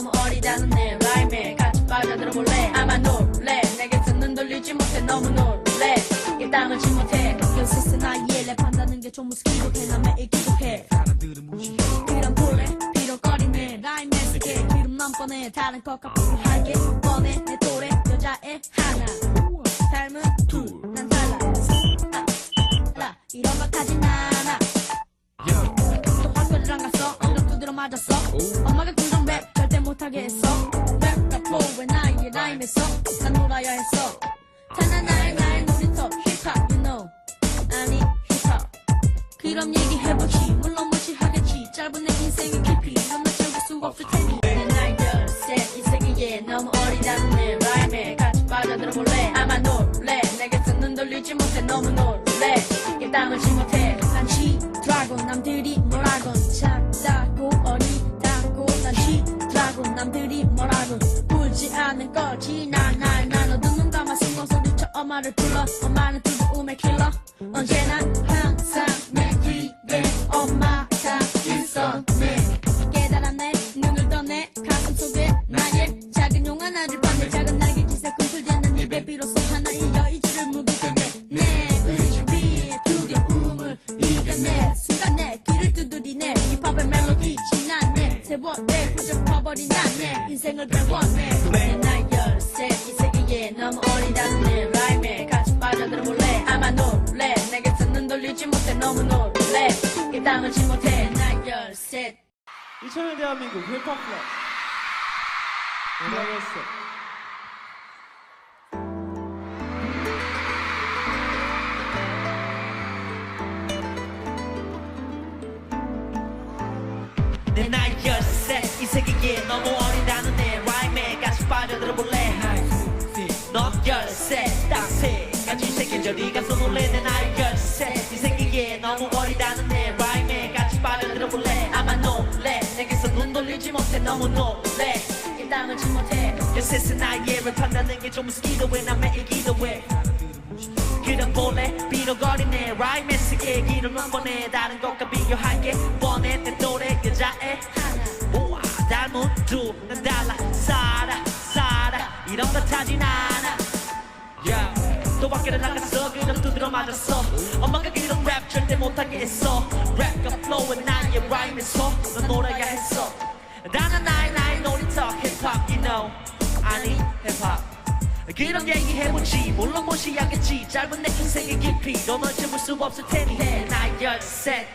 너무 어리다는 내 라임에 같이 빠져들어 볼래. 아마 놀래. 내게 듣는 돌리지 못해 너무 놀래. 이 땅을 침못해. 요새 나이에 랩한다는 게 조무스 기도해. 나 매일 기도해. 사람들은 무시해 그럼 볼래 비록거리네 라임에 쓰게. 기름 난 뻔해. 다른 것과 비교하게 뻔해. 내 또래 여자애 하나. 닮은 둘난 달라. 아, 라 이런 것까진 않아 또 학교를 안 갔어. 엉덩 두드려 맞았어. 엄마가 군정 그럼 얘기해보지. 물론 무시하겠지. 짧은 내 인생의 깊이. 이런 나 채울 수 없을 테니. 내 나이 열셋 이 세계에 너무 어리다는 내 라임에 같이 빠져들어 볼래? 아마 놀래. 내게서 눈 돌리지 못해. 너무 놀래. 이 땅을 지 못해. 난 지 드라곤 남들이 뭐라곤 작다고 어리다고. 난 지 드라곤 남들이 뭐라곤 울지 않는 거지. 나날 나눠 눈 감아 숨어 소리쳐 엄마를 불러. 엄마는 두고움의 킬러. 언제나 항상 세월에 후져퍼버린 나내 인생을 배워내. 내 나이 열셋 이 세계에 너무 어리다는 내 라임에 같이 빠져들어 볼래. 아마 놀래. 내게서 눈 돌리지 못해. 너무 놀래. 이 땅을 지 못해. 나이 열셋 2000년 대한민국 힙합 클럽. 음악했어 내 나이 열 세이 세계에 너무 어리다는 내 라임에 같이 빠져들어 볼래. 넌 열세 딱세. 같이 가서 놀래 내 나이 열세. 이 세계에 너무 어리다는 내 라임에 같이 빠져들어 볼래. 아마 놀래. 내게서 눈 돌리지 못해 너무 놀래. 이 땅을 지 못해. 열세세 나이에 랩한다는 게좀 스키도해. 나 매일 기도해. 그런 볼래 비로거리네 라임의 세계 길을 넘보내 다른 것과 비교할 게 뻔해 내 또래 여자애 이런 것 하진 않아. Yeah. 또 밖에를 나갔어 그냥 두드려 맞았어. 엄마가 그런 랩 절대 못하게 했어. 랩과 플로우는 나의 라임에서 넌 놀아야 했어. 나는 나의 나의 놀이터 힙합 you know. 아니 힙합 그런 얘기 해보지. 물론 무시하겠지. 짧은 내 인생의 깊이. 너널 채울 수 없을 테니 내 나이 열셋